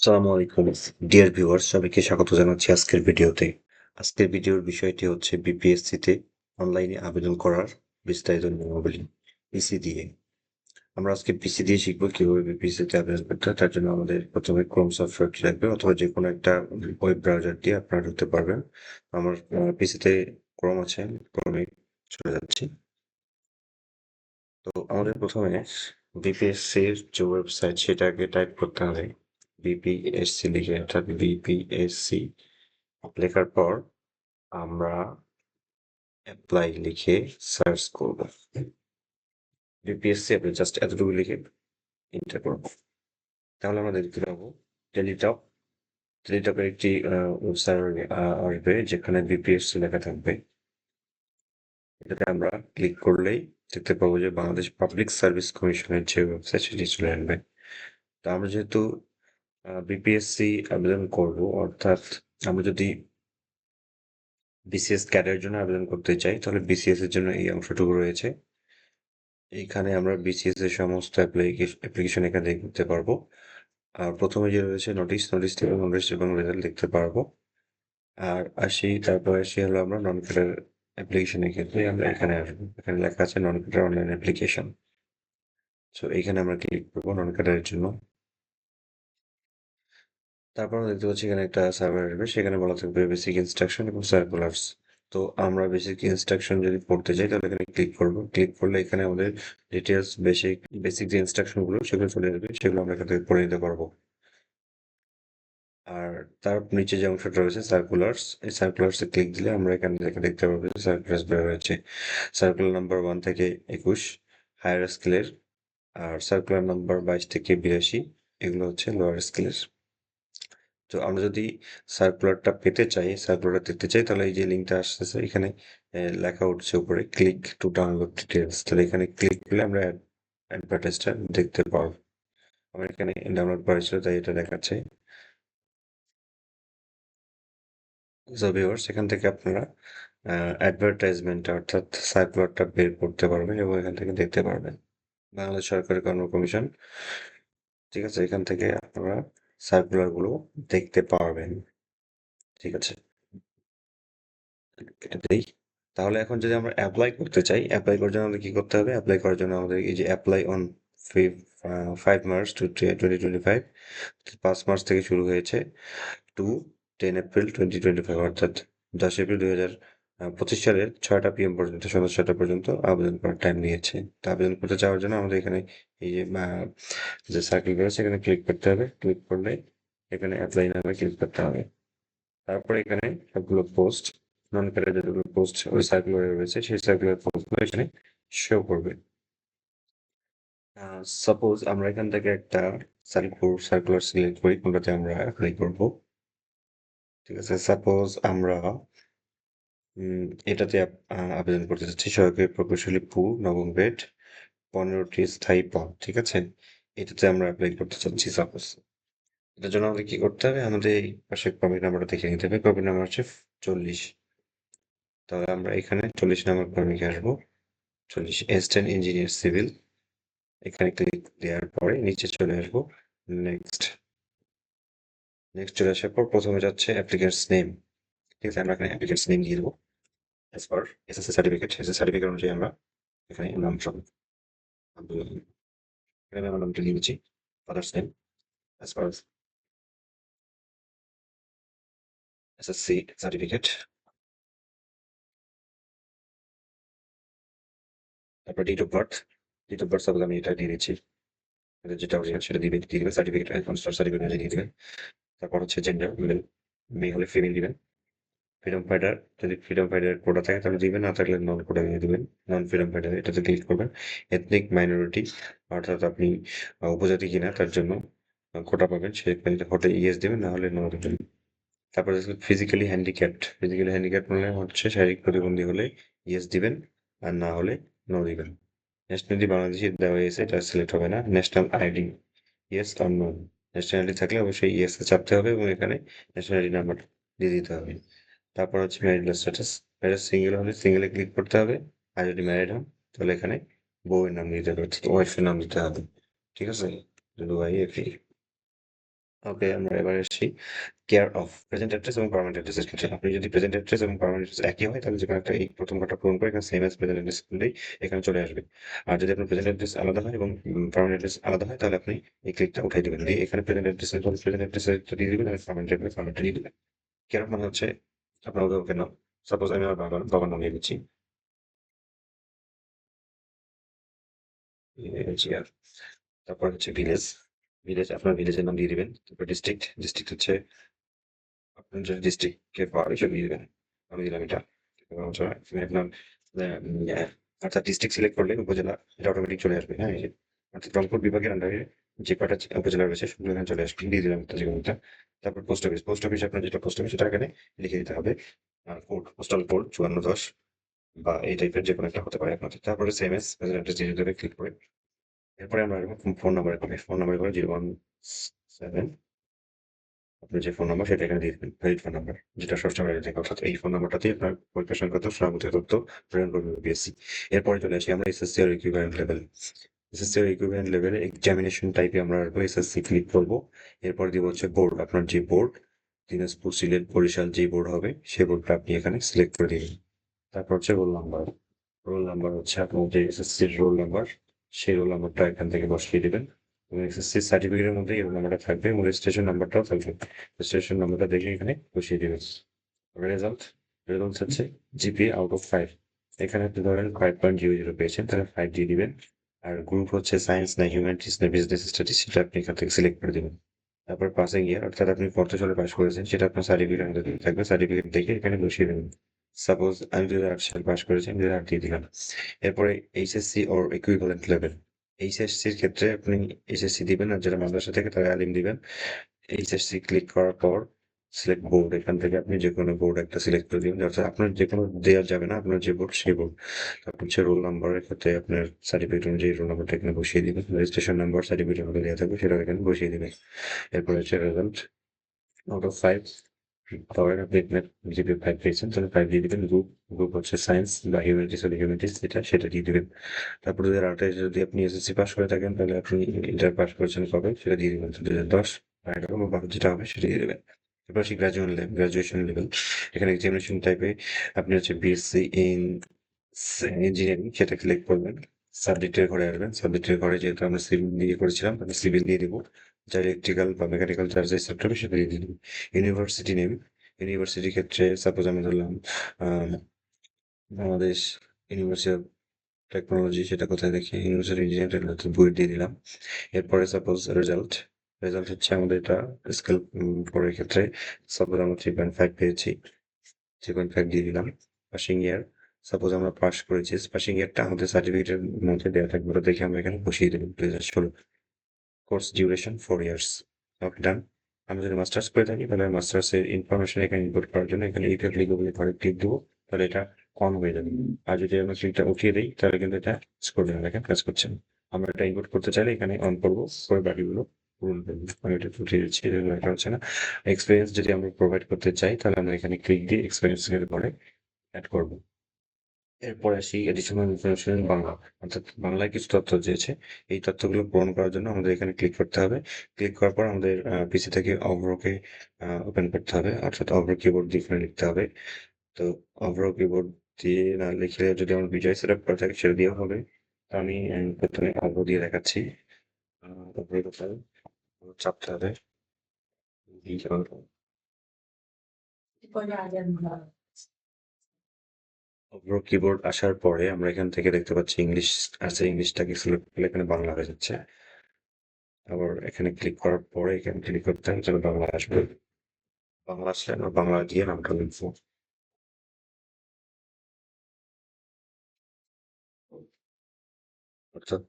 আসসালামু আলাইকুম, dear viewers, সবাইকে স্বাগত জানাচ্ছি আজকের ভিডিওতে। আজকের ভিডিওর বিষয়টি হচ্ছে বিপিএসসি তে অনলাইনে আবেদন করার বিস্তারিত নিয়মাবলী, পিসি দিয়ে। আমরা আজকে পিসি দিয়ে শিখব কীভাবে বিপিএসসি তে আবেদন করতে তার জন্য আমাদের প্রথমে ক্রোম সফটওয়্যারটি লাগবে অথবা যে কোনো একটা ওয়েব ব্রাউজার দিয়ে আপনারা ঢুকতে পারবেন। আমার পিসিতে ক্রোম আছে ক্রোমে চলে যাচ্ছি। তো আমাদের প্রথমে বিপিএসসির যে ওয়েবসাইট সেটাকে টাইপ করতে হবে। বিপিএসসি লিখে অর্থাৎ বিপিএসসি লেখার পর আমরা অ্যাপ্লাই লিখে সার্চ করব। বিপিএসসি আপনি জাস্ট এতটুকু লিখে এন্টার করব। তাহলে আমরা দেখতে পাবো টেলিটক টেলিটকের একটি ওয়েবসাইট আসবে যেখানে বিপিএসসি লেখা থাকবে। এটাতে আমরা ক্লিক করলেই দেখতে পাবো যে বাংলাদেশ পাবলিক সার্ভিস কমিশনের যে ওয়েবসাইট সেটি চলে আসবে। তো আমরা যেহেতু বিপিএসসি আবেদন করব। অর্থাৎ আমরা যদি বিসিএস ক্যাডারের জন্য আবেদন করতে চাই, তাহলে বিসিএস এর জন্য এই অংশটুকু রয়েছে। এইখানে আমরা বিসিএস এর সমস্ত অ্যাপ্লিকেশন এখানে দেখতে পারব। আর প্রথমে যে রয়েছে নোটিশ নোটিশ থেকে নোটিশ এবং রেজাল্ট দেখতে পারব। আর আসি, তারপর আসি হলো আমরা নন ক্যাডার অ্যাপ্লিকেশনের ক্ষেত্রে আমরা এখানে আসব। এখানে লেখা আছে non cadre online application so এখানে আমরা ক্লিক করব নন ক্যাডারের জন্য। তারপর আমরা দেখতে পাচ্ছি এখানে একটা সার্ভার আসবে, সেখানে বলা থাকবে বেসিক ইনস্ট্রাকশন এবং সার্কুলার্স তো আমরা বেসিক ইনস্ট্রাকশন যদি পড়তে চাই তাহলে এখানে ক্লিক করব। ক্লিক করলে এখানে আমাদের ডিটেলস বেসিক বেসিক যে ইনস্ট্রাকশনগুলো, সেগুলো চলে আসবে সেগুলো আমরা এখান থেকে পড়ে নিতে পারব। আর তার নিচে যে অংশটা রয়েছে সার্কুলার্স এই সার্কুলার্সে ক্লিক দিলে আমরা এখানে থেকে দেখতে পাবো যে সার্কুলার্স বের হয়েছে। সার্কুলার নাম্বার ওয়ান থেকে একুশ হায়ার স্কেলের আর সার্কুলার নাম্বার বাইশ থেকে বিরাশি, এগুলো হচ্ছে লোয়ার স্কেলের তো আমরা যদি সার্কুলারটা পেতে চাই সার্কুলারটা দেখতে চাই, তাহলে এই যে লিঙ্কটা আসতেছে, এখানে লেখা উঠছে উপরে ক্লিক টু ডাউনলোড ডিটেলস তাহলে এখানে ক্লিক করলে আমরা অ্যাডভার্টাইজটা দেখতে পারব আমার এখানে ডাউনলোড করা ছিল, তাই এটা দেখাচ্ছে। ভিউয়ার্স এখান থেকে আপনারা অ্যাডভার্টাইজমেন্ট অর্থাৎ সার্কুলারটা বের করতে পারবেন এবং এখান থেকে দেখতে পারবেন। বাংলাদেশ সরকারি কর্ম কমিশন। ঠিক আছে, এখান থেকে আপনারা সার্কুলারগুলো দেখতে পারবেন। ঠিক আছে? এটাই তাহলে এখন যদি আমরা অ্যাপ্লাই করতে চাই অ্যাপ্লাই করার জন্য আমাদের কি করতে হবে? অ্যাপ্লাই করার জন্য আমাদের এই যে apply on five March two twenty twenty five পাঁচ মার্চ থেকে শুরু হয়েছে। To ten April twenty twenty five অর্থাৎ দশ এপ্রিল দুই হাজার পঁচিশ সালের ছয়টা পিএম পর্যন্ত, সন্ধ্যা ছয়টা পর্যন্ত আবেদন করার টাইম দিয়েছে তো আবেদন করতে যাওয়ার জন্য আমাদের এখানে এই যে যে সার্কেল রয়েছে এখানে ক্লিক করতে হবে। ক্লিক করলে এখানে অ্যাপ্লাই নামে ক্লিক করতে হবে। তারপরে এখানে সবগুলো পোস্ট নন ক্যাডার যতগুলো পোস্ট ওই সার্কুলারে রয়েছে, সেই সার্কুলার পোস্টগুলো এখানে শো করবে। সাপোজ আমরা এখান থেকে একটা সার্কুলার সার্কুলার সিলেক্ট করি, কোনটাতে আমরা অ্যাপ্লাই করব। ঠিক আছে সাপোজ আমরা এটাতে আবেদন করতে চাচ্ছি সরকারি প্রকৌশলী পু, নবম গ্রেড, পনেরোটি স্থায়ী পদ, ঠিক আছে? এটাতে আমরা অ্যাপ্লাই করতে চাচ্ছি সাপোজ এটার জন্য আমাদের কি করতে হবে? আমাদের এই পাশে কপি নাম্বারটা দেখে নিতে হবে। কপি নাম্বার হচ্ছে চল্লিশ। তাহলে আমরা এখানে চল্লিশ নাম্বার কর্মীকে আসব। চল্লিশ এসটেন ইঞ্জিনিয়ার সিভিল এখানে ক্লিক দেওয়ার পরে নিচে চলে আসব। নেক্সট নেক্সট চলে আসার পর প্রথমে যাচ্ছে অ্যাপ্লিকেন্টস নেম ঠিক আছে? আমরা এখানে অ্যাপ্লিকেন্টস নেম দিয়ে দেবো। As per SSC certificate SSC certificate অনুযায়ী আমরা এখানে নাম সব এখানে আমার নামটা লিখেছি father's name as per SSC certificate তারপর date of birth date of birth আমি এটা দিয়ে দিচ্ছি যেটা অরিজিনাল সেটা দিবে দিয়ে দিবে সার্টিফিকেট সার্টিফিকেট দিয়ে দিবেন, তারপর হচ্ছে জেন্ডার মেল মেয়ে হলে ফিমেল দিবেন ফ্রিডম ফাইটার যদি ফ্রিডম ফাইটার কোটা থাকে, তাহলে দিবেন, না থাকলে নন কোটা দিয়ে দিবেন। নন ফ্রিডম ফাইটার এটাতে ক্লিক করবেন। এথনিক মাইনরিটি অর্থাৎ আপনি উপজাতি কিনা, তার জন্য কোটা পাবেন। সেখানে হলে ইয়েস দিবেন, না হলে নো দিবেন। তারপর ফিজিক্যালি হ্যান্ডিক্যাপ্ট ফিজিক্যালি হ্যান্ডিক্যাপ মানে হচ্ছে শারীরিক প্রতিবন্ধী হলে ইয়েস দিবেন, আর না হলে নো দিবেন। ন্যাশনালিটি বাংলাদেশের দেওয়া হয়েছে, এটা সিলেক্ট হবে না। ন্যাশনাল আইডি ইয়েস আর নো ন্যাশনালিটি থাকলে অবশ্যই ইয়েস চাপতে হবে এবং এখানে ন্যাশনালিটি নাম্বার দিয়ে দিতে হবে। তারপর হচ্ছে ম্যারিড স্ট্যাটাস ম্যারেজ সিঙ্গেল হলে সিঙ্গেলে ক্লিক করতে হবে। আর যদি ম্যারিড হন, তাহলে এখানে বউয়ের নাম দিতে হবে ওয়াইফের নাম দিতে হবে। ঠিক আছে? যদি ওয়াই এফি ওকে, আমরা এবার আসছি কেয়ার অফ প্রেজেন্ট অ্যাড্রেস এবং পার্মানেন্ট অ্যাড্রেসের ক্ষেত্রে। আপনি যদি প্রেজেন্ট অ্যাড্রেস এবং পার্মানেন্ট অ্যাড্রেস একই হয়, তাহলে যেকোনো একটা এই প্রথম ঘরটা পূরণ করে এখানে সেম অ্যাজ প্রেজেন্ট অ্যাড্রেস করলেই এখানে চলে আসবে। আর যদি আপনার প্রেজেন্ট অ্যাড্রেস আলাদা হয় এবং পার্মানেন্ট অ্যাড্রেস আলাদা হয়, তাহলে আপনি এই ক্লিকটা উঠাই দেবেন। দিয়ে এখানে প্রেজেন্ট অ্যাড্রেসের প্রেজেন্ট অ্যাড্রেসের দিয়ে দিবেন আর পার্মানেন্ট অ্যাড্রেস পার্মানেন্ট দিয়ে দিবেন। কেয়ার অফ মানে হচ্ছে আপনার অভিভাবকের নাম সাপোজ আমি আমার বাবার বাবার নাম নিয়ে দিচ্ছি তারপর হচ্ছে ভিলেজ ভিলেজ আপনার ভিলেজের নাম দিয়ে দিবেন তারপর ডিস্ট্রিক্ট ডিস্ট্রিক্ট হচ্ছে আপনার যে ডিস্ট্রিক্টকে পাওয়ার হিসেবে দিয়ে দেবেন আমি দিলাম এটা আপনার অর্থাৎ ডিস্ট্রিক্ট সিলেক্ট করলে উপজেলা এটা অটোমেটিক চলে আসবে হ্যাঁ অর্থাৎ রংপুর বিভাগের আন্ডারে যে কটা উপজেলা রয়েছে, সেগুলো এখানে চলে আসবে। দিয়ে দিলাম যে কোনটা তারপর পোস্ট অফিস পোস্ট অফিস আপনার যেটা পোস্ট অফিস সেটা এখানে লিখে দিতে হবে। আর কোড পোস্টাল কোড চুয়ান্ন দশ বা এই টাইপের যে কোনো একটা হতে পারে আপনাদের। তারপরে সেম এস অ্যাড্রেস হবে ক্লিক করে। এরপরে আমরা ফোন নাম্বার ফোন নাম্বার করে জিরো ওয়ান সেভেন আপনার যে ফোন নাম্বার সেটা এখানে দিয়ে দেবেন ভ্যালিড ফোন নাম্বার যেটা সবসময় থাকে অর্থাৎ এই ফোন নাম্বারটাতেই আপনার পরীক্ষা সংক্রান্ত সর্বতীয় তথ্য প্রেরণ করবে বিএসসি এরপরে চলে আসি আমরা SSC or equivalent level SSC equivalent লেভেলে এক্সামিনেশন টাইপে আমরা আসব এসএসসি ক্লিক করব। এরপর দিব হচ্ছে বোর্ড আপনার যে বোর্ড দিনাজপুর সিলেট বরিশাল যে বোর্ড হবে সেই বোর্ডটা আপনি এখানে সিলেক্ট করে দিবেন। তারপর হচ্ছে রোল নাম্বার রোল নাম্বার হচ্ছে আপনার যে এসএসসির রোল নাম্বার সেই রোল নাম্বারটা এখান থেকে বসিয়ে দিবেন। এবং এসএসসি সার্টিফিকেটের মধ্যে এই রোল নাম্বারটা থাকবে এবং রেজিস্ট্রেশন নাম্বারটাও থাকবে। রেজিস্ট্রেশন নাম্বারটা দেখে এখানে বসিয়ে দিবেন। রেজাল্ট রেজাল্ট হচ্ছে জিপি আউট অফ ফাইভ এখানে আপনি ধরেন ফাইভ পয়েন্ট জিরো জিরো পেয়েছেন, তাহলে ফাইভ দিয়ে দিবেন। আর গ্রুপ হচ্ছে সায়েন্স না হিউম্যানিটিস না বিজনেস স্টাডিজ সেটা আপনি এখান থেকে সিলেক্ট করে দেবেন। তারপর পাসিং ইয়ার অর্থাৎ আপনি কত সালে পাস করেছেন, সেটা আপনার সার্টিফিকেট থাকবে। সার্টিফিকেট দেখে এখানে বসিয়ে দেবেন। সাপোজ আমি দু হাজার আট সালে পাস করেছি, আমি দু হাজার আট দিয়ে দিলাম। এরপরে এইচএসসি ওর ইকুইভ্যালেন্ট লেভেল এইচএসসির ক্ষেত্রে আপনি এইচএসসি দিবেন আর যারা মাদ্রাসা থেকে তারা আলিম দিবেন। এইচএসসি ক্লিক করার পর সিলেক্ট বোর্ড এখান থেকে আপনি যে কোনো বোর্ড একটা সিলেক্ট করে দিবেন। অর্থাৎ আপনার যে কোনো দেওয়া যাবে না, আপনার যে বোর্ড সেই বোর্ড তারপর হচ্ছে রোল নাম্বারের ক্ষেত্রে আপনার সার্টিফিকেট অনুযায়ী রোল নাম্বারটা এখানে বসিয়ে দিবেন। রেজিস্ট্রেশন নাম্বার সার্টিফিকেট আমাদের দেওয়া থাকবে সেটা এখানে বসিয়ে দিবেন। এরপর হচ্ছে রেজাল্ট আউট অফ ফাইভ তারপরে আপনি আপনার জিপি ফাইভ পেয়েছেন, তাহলে ফাইভ দিয়ে দিবেন। গ্রুপ গ্রুপ হচ্ছে সায়েন্স বা হিউম্যানিটিস হলে হিউম্যানিটিস যেটা সেটা দিয়ে দিবেন। তারপর দু হাজার আটে যদি আপনি এসএসসি পাস করে থাকেন, তাহলে আপনি ইন্টার পাস করেছেন কবে? সেটা দিয়ে দিবেন। দু হাজার দশ যেটা হবে, সেটা দিয়ে দেবেন। আসি গ্রাজুয়েশন লেভেল গ্রাজুয়েশন লেভেল এখানে এক্সামিনেশন টাইপে আপনি হচ্ছে বিএসসি ইন ইঞ্জিনিয়ারিং সেটা সিলেক্ট করবেন। সাবজেক্টের ঘরে আসবেন। সাবজেক্টের ঘরে যেহেতু আমরা সিভিল দিয়ে করেছিলাম আমি সিভিল দিয়ে দিব। যা ইলেকট্রিক্যাল বা মেকানিক্যাল চার্জ যে সেক্টর সেটা দিয়ে দিন ইউনিভার্সিটি নেম ইউনিভার্সিটির ক্ষেত্রে সাপোজ আমি ধরলাম বাংলাদেশ ইউনিভার্সিটি অফ টেকনোলজি সেটা কোথায় দেখি? ইউনিভার্সিটি ইঞ্জিনিয়ারিং বই দিয়ে দিলাম। এরপরে সাপোজ রেজাল্ট রেজাল্ট হচ্ছে আমাদের এটা স্কেল পরের ক্ষেত্রে। সাপোজ আমরা থ্রি পয়েন্ট ফাইভ পেয়েছি। থ্রি পয়েন্ট ফাইভ দিয়ে দিলাম পাসিং ইয়ার সাপোজ আমরা পাস করেছি পাসিং ইয়ারটা আমাদের সার্টিফিকেটের মধ্যে দেওয়া থাকবে। ওটা দেখে আমরা এখানে বসিয়ে দেবো দু হাজার ষোলো। Course duration four years okay done আমি যদি মাস্টার্স করে থাকি, তাহলে মাস্টার্সের ইনফরমেশন এখানে ইনপুট করার জন্য এখানে ইফেক্ট লিখব বলে ঘরে ক্লিক দেবো, তাহলে এটা অন হয়ে যাবে। আর যদি আমরা ক্লিকটা উঠিয়ে দিই, তাহলে কিন্তু এটা না দেখেন, কাজ করছে আমরা এটা ইনপুট করতে চাইলে এখানে অন করব করে বাকিগুলো এক্সপিরিয়েন্স যদি আমরা প্রোভাইড করতে চাই, তাহলে আমরা এখানে ক্লিক দিয়ে এক্সপিরিয়েন্স এর পরে অ্যাড করব। এরপরে আসি এডিশনাল ইনফরমেশন বাংলা। অর্থাৎ বাংলায় কিছু তথ্য দিয়েছে। এই তথ্যগুলো পূরণ করার জন্য আমাদের এখানে ক্লিক করতে হবে। ক্লিক করার পর আমাদের পিসি থেকে অভ্রকে ওপেন করতে হবে। অর্থাৎ অভ্র কিবোর্ড দিয়ে লিখতে হবে। তো অভ্র কিবোর্ড দিয়ে না লিখলে যদি আমার বিজয় সেট আপ করা থাকে, সেটা দিয়েও হবে। তো আমি প্রথমে অভ্র দিয়ে দেখাচ্ছি। তারপরে কোথায় চাপতে হবে অভ্র কিবোর্ড আসার পরে আমরা এখান থেকে দেখতে পাচ্ছি ইংলিশ আছে ইংলিশটাকে সিলেক্ট করলে এখানে বাংলা হয়ে যাচ্ছে আবার এখানে ক্লিক করার পরে এখানে ক্লিক করতে হবে যেন বাংলা আসবে বাংলা আসলে আমরা বাংলা দিয়ে নামটা লিখব অর্থাৎ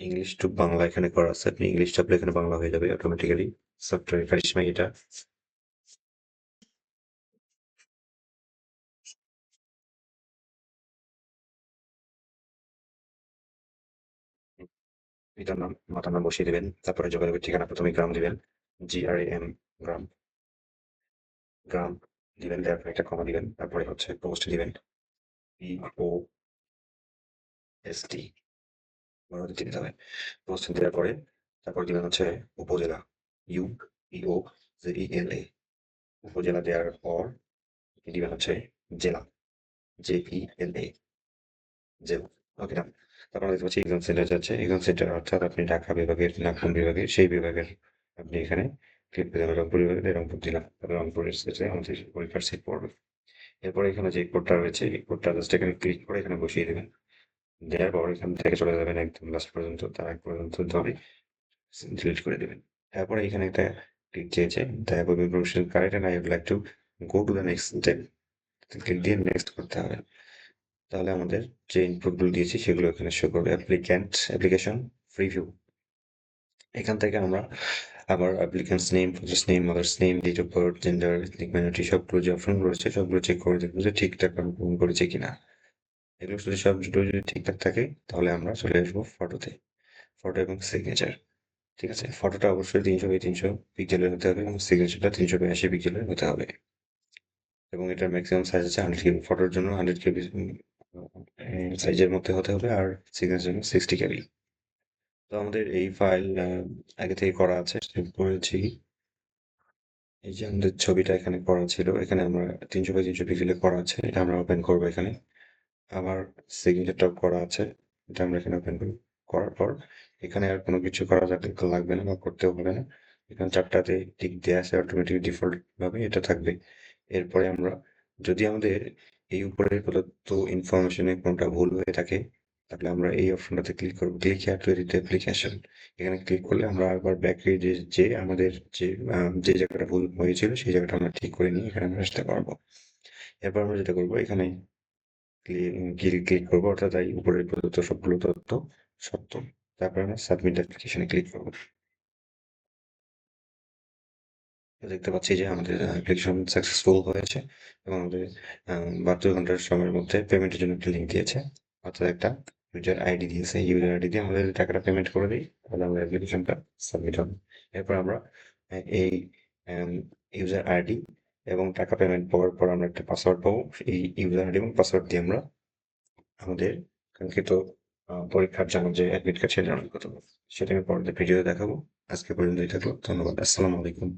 ইংলিশ টু বাংলা এখানে করা আছে। আপনি ইংলিশ চাপলে এখানে বাংলা হয়ে যাবে অটোমেটিক্যালি সফটওয়্যার কারিশমা এটা। এটার নাম মাতার নাম বসিয়ে দেবেন। তারপরে যোগাযোগের ঠিকানা প্রথমে গ্রাম দিবেন। জি আর এম গ্রাম গ্রাম দিবেন তারপরে একটা কমা দিবেন। তারপরে হচ্ছে পোস্ট দিবেন। পি ও এস টি বড় দিতে হবে পোস্ট দেওয়ার পরে তারপর দিবেন হচ্ছে উপজেলা। ইউ ইও ই, এল, এ। উপজেলা দেওয়ার পর দিবেন হচ্ছে জেলা। J, E, L, A. জেলা। ওকে না তারপর দেখতে পাচ্ছি এক্সাম সেন্টার যাচ্ছে। এক্সাম সেন্টার অর্থাৎ আপনি ঢাকা বিভাগের না কোন বিভাগের, সেই বিভাগের আপনি এখানে ক্লিক করে দেবেন। রংপুর বিভাগে রংপুর জেলা। তারপর রংপুরের সেটে আমাদের পরীক্ষার সিট পড়বে। এরপরে এখানে যে কোডটা রয়েছে, এই কোডটা জাস্ট এখানে ক্লিক করে এখানে বসিয়ে দেবেন। দেওয়ার পর এখান থেকে চলে যাবেন একদম লাস্ট পর্যন্ত, তার আগ পর্যন্ত ধরে ডিলিট করে দেবেন। তারপরে এখানে একটা ক্লিক চেয়েছে তারপর profession correct I would like to go to the next step click দিয়ে নেক্সট করতে হবে। তাহলে আমাদের যে ইনপুটগুলো দিয়েছি সেগুলো এখানে শো করবে। অ্যাপ্লিক্যান্ট অ্যাপ্লিকেশন প্রিভিউ এখান থেকে আমরা আবার applicant's name father's name mother's name date of birth gender ethnic minority সবগুলো যে অপশনগুলো রয়েছে, সবগুলো চেক করে দেখব যে ঠিকঠাক আমি পূরণ করেছি কিনা। এগুলো যদি সব যদি ঠিকঠাক থাকে, তাহলে আমরা চলে আসব ফটোতে ফটো এবং সিগনেচার ঠিক আছে? ফটোটা অবশ্যই তিনশো বাই তিনশো পিক্সেলের হতে হবে এবং সিগনেচারটা তিনশো বাই আশি পিক্সেলের হতে হবে। এবং এটার ম্যাক্সিমাম সাইজ আছে হান্ড্রেড কেবি ফটোর জন্য হান্ড্রেড কেবি সাইজের মধ্যে হতে হবে আর সিগনেচার জন্য সিক্সটি কেবি তো আমাদের এই ফাইল আগে থেকে করা আছে সেভ করেছি। এই যে আমাদের ছবিটা এখানে করা ছিল, এখানে আমরা তিনশো বাই তিনশো পিক্সেলে করা আছে, এটা আমরা ওপেন করব এখানে। আবার সিগনেচারটাও করা আছে, এটা আমরা এখানে ওপেন করি। করার পর এখানে আর কোনো কিছু করা যাবে, লাগবে না বা করতেও হবে না। এখানে চারটাতে টিক দেওয়া আছে অটোমেটিক ডিফল্ট ভাবে এটা থাকবে। এরপরে আমরা, যদি আমাদের এই উপরের প্রদত্ত ইনফরমেশনে কোনটা ভুল হয়ে থাকে, তাহলে আমরা এই অপশনটাতে ক্লিক করব। Click here to edit application এখানে ক্লিক করলে আমরা আবার ব্যাক যে যে আমাদের যে যে জায়গাটা ভুল হয়েছিল, সেই জায়গাটা আমরা ঠিক করে নিয়ে এখানে আমরা আসতে পারব এরপর আমরা যেটা করব, এখানে ক্লিক ক্লিক করব, অর্থাৎ এই উপরের প্রদত্ত সবগুলো তথ্য সত্য। তারপর আমরা সাবমিট অ্যাপ্লিকেশনে ক্লিক করব। দেখতে পাচ্ছি যে আমাদের অ্যাপ্লিকেশন সাকসেসফুল হয়েছে এবং আমাদের বাহাত্তর ঘণ্টার সময়ের মধ্যে পেমেন্টের জন্য একটা লিঙ্ক দিয়েছে। অর্থাৎ একটা ইউজার আইডি দিয়েছে। ইউজার আইডি দিয়ে আমাদের টাকাটা পেমেন্ট করে দিই, তাহলে আমাদের অ্যাপ্লিকেশনটা সাবমিট হবে। এরপর আমরা এই ইউজার আইডি এবং টাকা পেমেন্ট পাওয়ার পর আমরা একটা পাসওয়ার্ড পাবো। এই ইউজার আইডি এবং পাসওয়ার্ড দিয়ে আমরা আমাদের কাঙ্ক্ষিত পরীক্ষার জন্য যে অ্যাডমিট কার্ড সেটা সেটা আমি পরের ভিডিওতে দেখাবো। আজকে পর্যন্তই থাকল ধন্যবাদ। আসসালামু আলাইকুম।